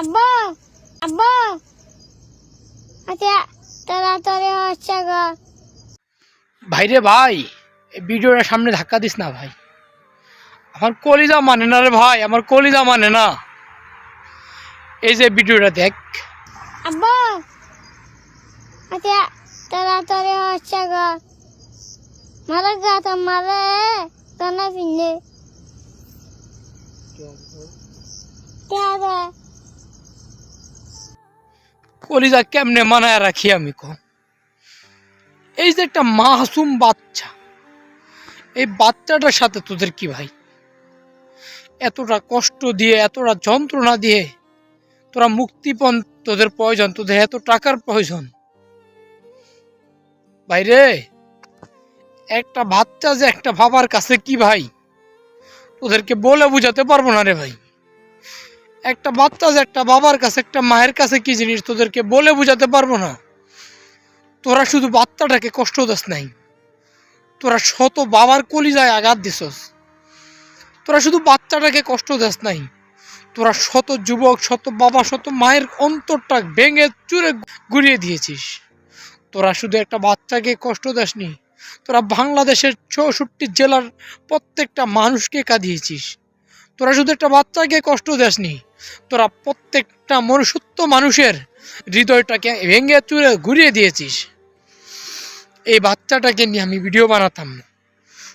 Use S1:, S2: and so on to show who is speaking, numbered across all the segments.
S1: আব্বা আব্বা। আচ্ছা তাড়াতাড়ি হচ্ছে গো।
S2: ভাইরে ভাই এই ভিডিওটা সামনে ধাক্কা দিস না ভাই। আমার কলিজা মানে না রে ভাই আমার কলিজা মানে না। এই যে ভিডিওটা দেখ।
S1: আব্বা। আচ্ছা তাড়াতাড়ি হচ্ছে গো। মারা গাতা মারে কানা পিনে কেরে
S2: কলিজা কেমনে মানায় রাখি আমি কো? এই যে একটা মাসুম বাচ্চা, এই বাচ্চাটার সাথে তোদের কি ভাই? এতটা কষ্ট দিয়ে, এতটা যন্ত্রণা দিয়ে তোরা মুক্তিপণ তোদের প্রয়োজন, তোদের এত টাকার প্রয়োজন। ভাইরে একটা বাচ্চা যে একটা বাবার কাছে কি ভাই? তোদেরকে বলে বুঝাতে পারব না রে ভাই। একটা বাচ্চা একটা বাবার কাছে, একটা মায়ের কাছে কি জিনিস তোদেরকে বলে বুঝাতে পারব না? তোরা শুধু বাচ্চাটাকে কষ্ট দাস নাই। তোরা শত বাবার কলিজায় আঘাত দিছস। তোরা শুধু বাচ্চাটাকে কষ্ট দাস নাই। তোরা শত যুবক, শত বাবা, শত মায়ের অন্তরটা ভেঙে চুরে গুড়িয়ে দিয়েছিস। তোরা শুধু একটা বাচ্চাকে কষ্ট দাসনি, তোরা বাংলাদেশের চৌষট্টি জেলার প্রত্যেকটা মানুষকে কাঁদিয়েছিস। তোরা শুধু একটা বাচ্চাকে কষ্ট দাসনি, তোরা প্রত্যেকটা মনুষ্যত্ব মানুষের হৃদয়টাকে ভেঙে চুরে ঘুরিয়ে দিয়েছিস। এই বাচ্চাটাকে নিয়ে আমি ভিডিও বানাতাম না।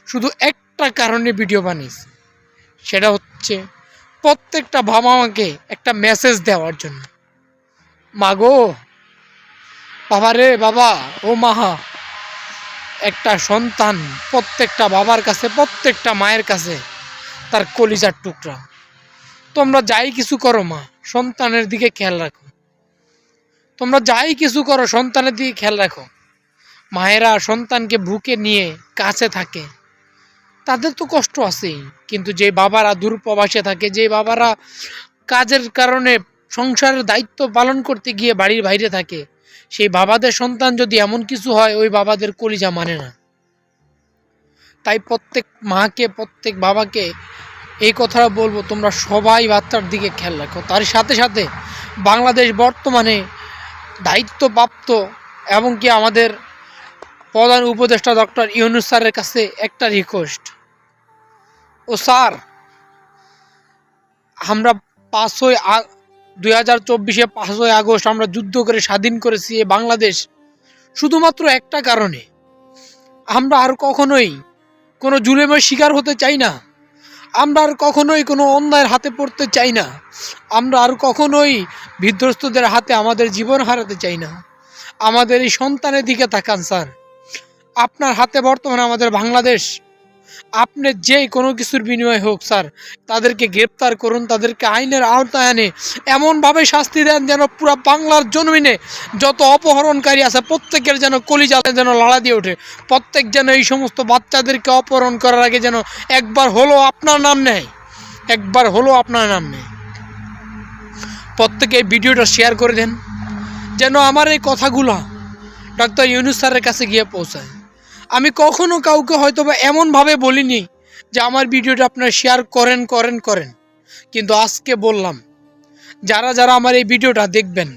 S2: শুধু একটা কারণে ভিডিও বানিয়েছি। সেটা হচ্ছে প্রত্যেকটা বাবা মাকে একটা মেসেজ দেওয়ার জন্য। মাগো বাবা রে বাবা, ও মাহা একটা সন্তান প্রত্যেকটা বাবার কাছে, প্রত্যেকটা মায়ের কাছে তার কলিজার টুকরা। তোমরা যাই কিছু করো মা, সন্তানের দিকে খেয়াল রাখো। তোমরা যাই কিছু করো, সন্তানের দিকে খেয়াল রাখো। মায়েরা সন্তানকে বুকে নিয়ে কাছে থাকে। তাদের তো কষ্ট আছেই, কিন্তু যে বাবারা দূর প্রবাসে থাকে, যে বাবারা কাজের কারণে সংসারের দায়িত্ব পালন করতে গিয়ে বাড়ির বাইরে থাকে, সেই বাবাদের সন্তান যদি এমন কিছু হয়, ওই বাবাদের কলিজা মানে না। তাই প্রত্যেক মাকে, প্রত্যেক বাবাকে এই কথাটা বলব, তোমরা সবাই বাচ্চার দিকে খেয়াল রাখো। তার সাথে সাথে বাংলাদেশ বর্তমানে দায়িত্বপ্রাপ্ত এবং কি আমাদের প্রধান উপদেষ্টা ডক্টর ইউনুস স্যারের কাছে একটা রিকোয়েস্ট ও স্যার, আমরা পাঁচই দুই হাজার চব্বিশে পাঁচই আগস্ট আমরা যুদ্ধ করে স্বাধীন করেছি বাংলাদেশ শুধুমাত্র একটা কারণে। আমরা আর কখনোই কোনো জুলেমের শিকার হতে চাই না। আমরা আর কখনোই কোনো অন্যায়ের হাতে পড়তে চাই না। আমরা আর কখনোই বিধ্বস্তদের হাতে আমাদের জীবন হারাতে চাই না। আমাদের এই সন্তানের দিকে তাকান, স্যার। আপনার হাতে বর্তমানে আমাদের বাংলাদেশ আপনি যে কোনো কিছুর বিনিময় হোক, স্যার, তাদেরকে গ্রেপ্তার করুন, তাদেরকে আইনের আওতায় আনে। এমনভাবে শাস্তি দেন যেন পুরো বাংলার জন্মিনে যত অপহরণকারী আছে, প্রত্যেকের যেন কলিজালে যেন লড়া দিয়ে ওঠে। প্রত্যেক যেন এই সমস্ত বাচ্চাদেরকে অপহরণ করার আগে যেন একবার হলো আপনার নাম নেয়। একবার হলো আপনার নাম নেয়। প্রত্যেকে এই ভিডিওটা শেয়ার করে দেন, যেন আমার এই কথাগুলো ডক্টর ইউনুস স্যারের কাছে গিয়ে পৌঁছায়। আমি কখনো কাউকে হয়তো বা এমনভাবে বলিনি যে আমার ভিডিওটা আপনারা শেয়ার করেন করেন করেন। কিন্তু আজকে বললাম, যারা যারা আমার এই ভিডিওটা দেখবেন,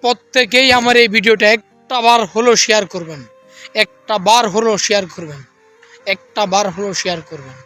S2: প্রত্যেকেই আমার এই ভিডিওটা একটা বার হলো শেয়ার করবেন। একটা বার হলো শেয়ার করবেন। একটা বার হলো শেয়ার করবেন।